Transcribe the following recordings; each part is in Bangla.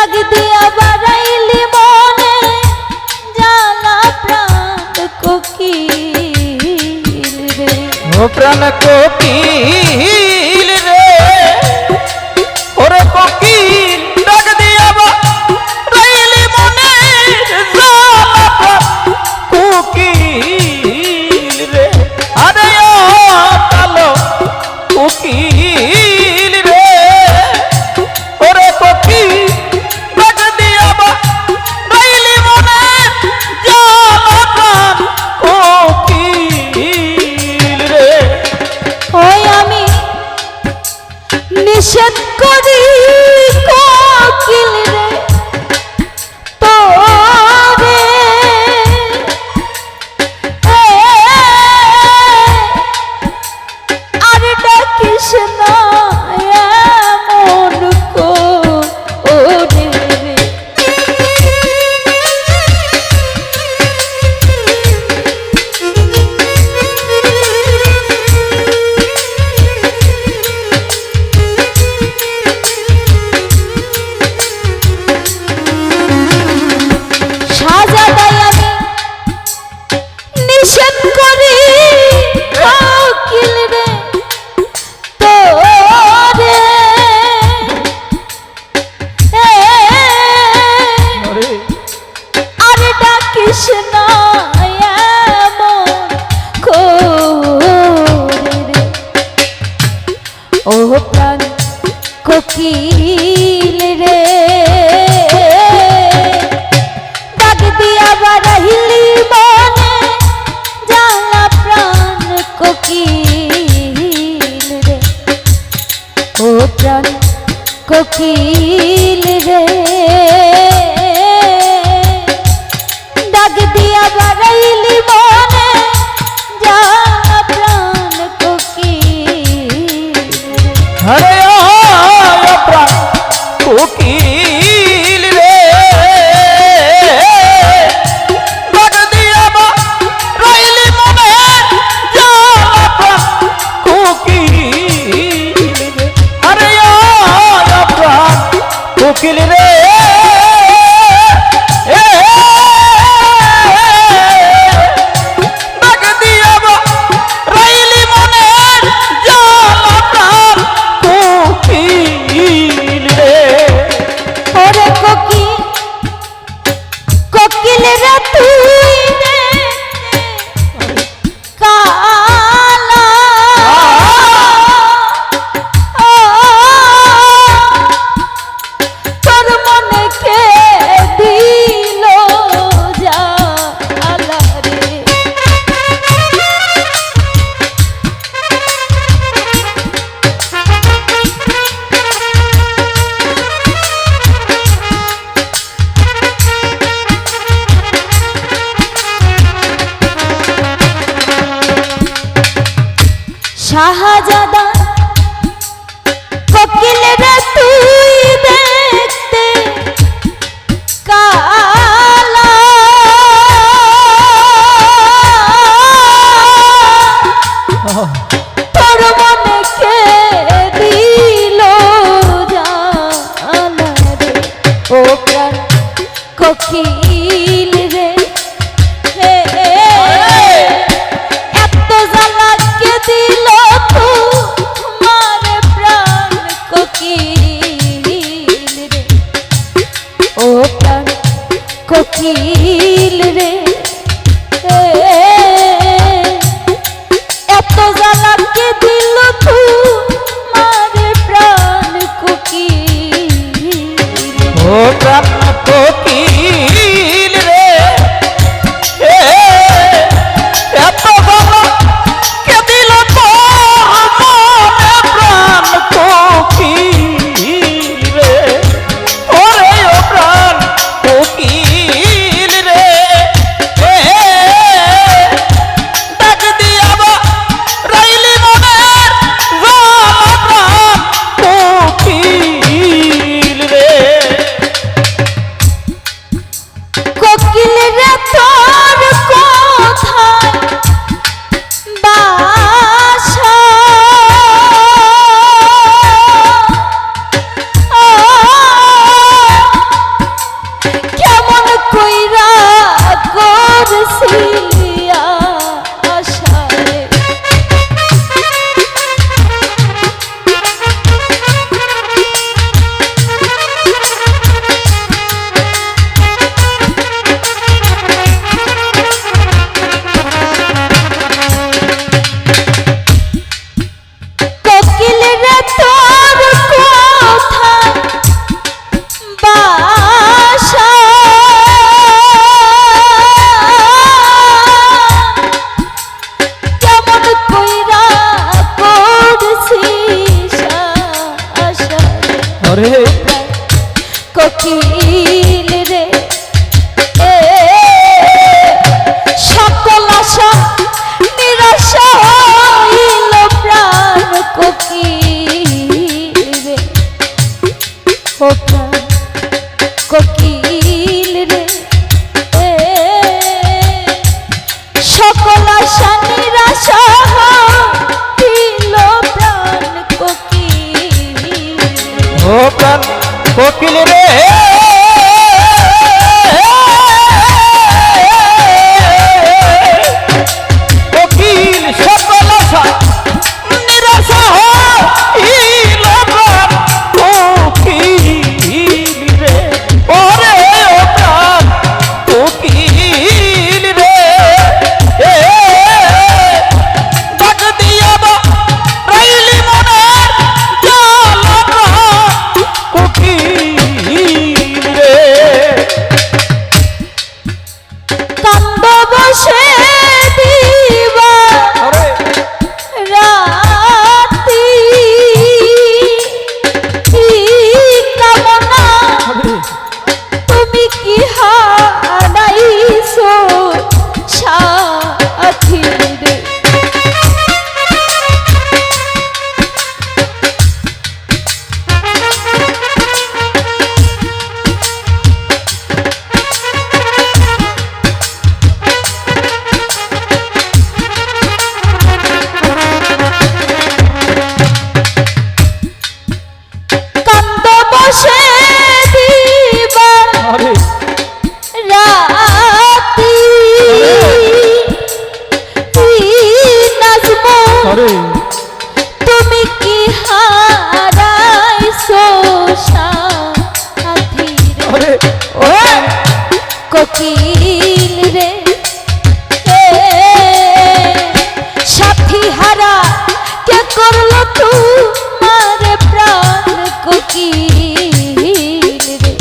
দাগ দিয়া বাড়াইলি মনে জ্বালা প্রাণ কোকিল ও প্রাণ কোকিল রে। ডাক দিয়া বারহিলি মনে, জানা প্রাণ কোকিল রে। ও প্রাণ কোকিল রে। দাগ দিয়া বাড়াইলি মা Otra কোকিল রে। সকল আশা নিরাশা হইল প্রাণ কোকিল ফকির রে। সাথী হারা, কে করল তু মারে প্রাণ কোকিল রে?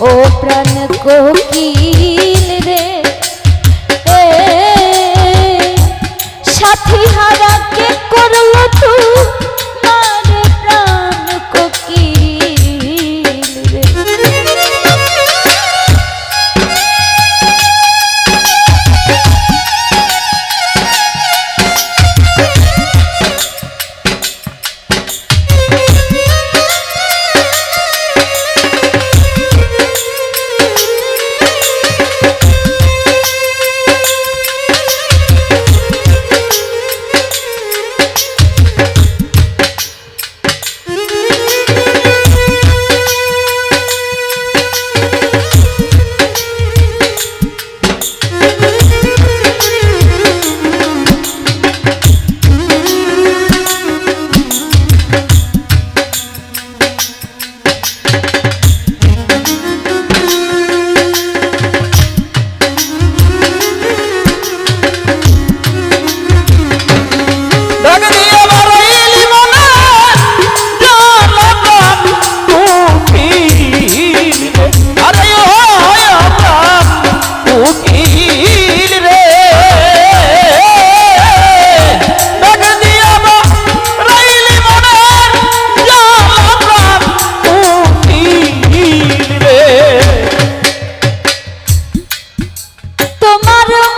ও প্রাণ কোকিল রে। সাথী হারা আর